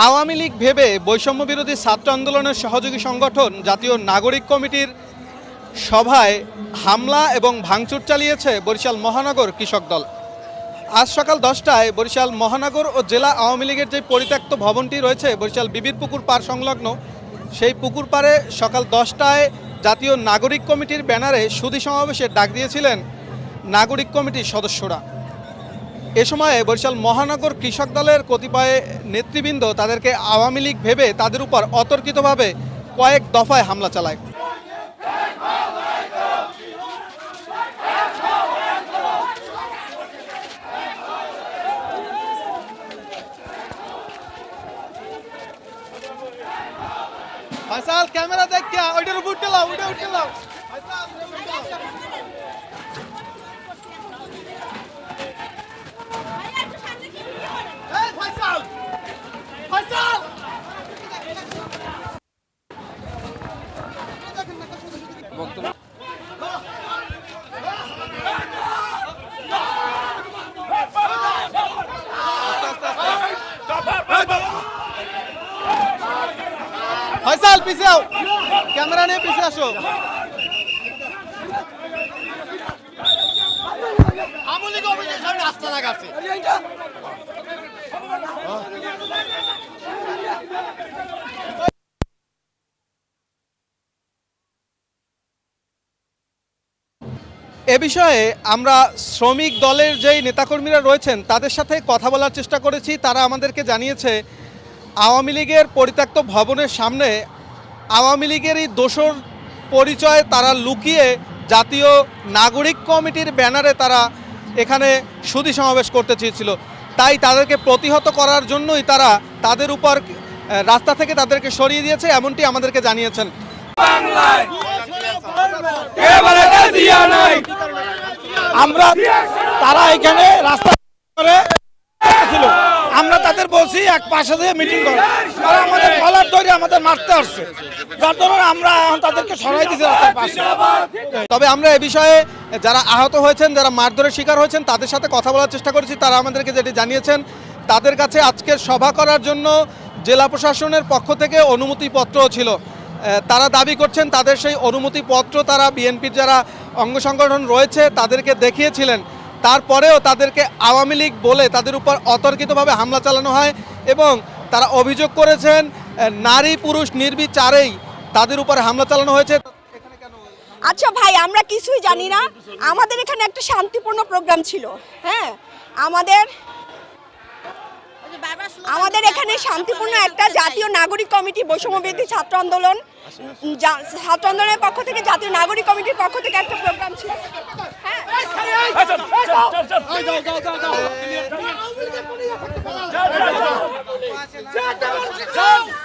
আওয়ামী লীগ ভেবে বৈষম্য বিরোধী ছাত্র আন্দোলনের সহযোগী সংগঠন জাতীয় নাগরিক কমিটির সভায় হামলা এবং ভাঙচুর চালিয়েছে বরিশাল মহানগর কৃষক দল। আজ সকাল দশটায় বরিশাল মহানগর ও জেলা আওয়ামী লীগের যে পরিত্যক্ত ভবনটি রয়েছে বরিশাল বিবির পুকুর পাড় সংলগ্ন, সেই পুকুর পাড়ে সকাল দশটায় জাতীয় নাগরিক কমিটির ব্যানারে সুধী সমাবেশের ডাক দিয়েছিলেন নাগরিক কমিটির সদস্যরা। এ সময়ে বরিশাল মহানগর কৃষক দলের কতিপয় নেতৃবৃন্দ তাদেরকে আওয়ামী লীগ ভেবে তাদের উপর অতর্কিতভাবে কয়েক দফায় হামলা চালায়। ক্যামেরা দেখ ওইটার উপর উঠে লাও ওইটা উঠে লাও ফয়সাল, ওইটা উঠে লাও। এই, ফয়সাল! ফয়সাল! ফয়সাল পিছে আও। ক্যামেরা নিয়ে পিছে আসো। আমলিক অভিযোগ সামনে রাস্তা লাগাচ্ছে এ বিষয়ে আমরা শ্রমিক দলের যেই নেতাকর্মীরা রয়েছেন তাদের সাথে কথা বলার চেষ্টা করেছি। তারা আমাদেরকে জানিয়েছে আওয়ামী লীগের পরিত্যক্ত ভবনের সামনে আওয়ামী লীগেরই দোষর পরিচয় তারা লুকিয়ে জাতীয় নাগরিক কমিটির ব্যানারে তারা এখানে সুধী সমাবেশ করতে চেয়েছিল। তাই তাদেরকে প্রতিহত করার জন্যই তারা তাদের উপর রাস্তা থেকে তাদেরকে সরিয়ে দিয়েছে, এমনটি আমাদেরকে জানিয়েছেন। আমরা, তারা এখানে রাস্তা আমরা তাদের বলছি, এক পাশে দিয়ে মিটিং করে। তারা আমাদের কলার ধরে আমাদের মারতে আসছে। যার ধরুন আমরা এখন তাদেরকে সরাই দিয়েছি রাস্তার পাশে। তবে আমরা এ বিষয়ে যারা আহত হয়েছেন, যারা মারধরের শিকার হয়েছেন, তাদের সাথে কথা বলার চেষ্টা করেছি। তারা আমাদেরকে যেটি জানিয়েছেন, তাদের কাছে আজকের সভা করার জন্য জেলা প্রশাসনের পক্ষ থেকে অনুমতিপত্রও ছিল। তারা দাবি করছেন, তাদের সেই অনুমতিপত্র তারা বিএনপির যারা অঙ্গ সংগঠন রয়েছে, তাদেরকে দেখিয়েছিলেন। তারপরেও তাদেরকে আওয়ামী লীগ বলে তাদের উপর অতর্কিতভাবে হামলা চালানো হয় এবং তারা অভিযোগ করেছেন নারী পুরুষ নির্বিচারেই তাদের উপর হামলা চালানো হয়েছে। আচ্ছা ভাই, আমরা কিছুই জানি না। আমাদের এখানে একটা শান্তিপূর্ণ প্রোগ্রাম ছিল হ্যাঁ? আমাদের আমাদের এখানে শান্তিপূর্ণ একটা জাতীয় নাগরিক কমিটি বৈষম্যবিরোধী ছাত্র আন্দোলন ছাত্র আন্দোলনের পক্ষ থেকে, জাতীয় নাগরিক কমিটির পক্ষ থেকে একটা প্রোগ্রাম ছিল। হ্যাঁ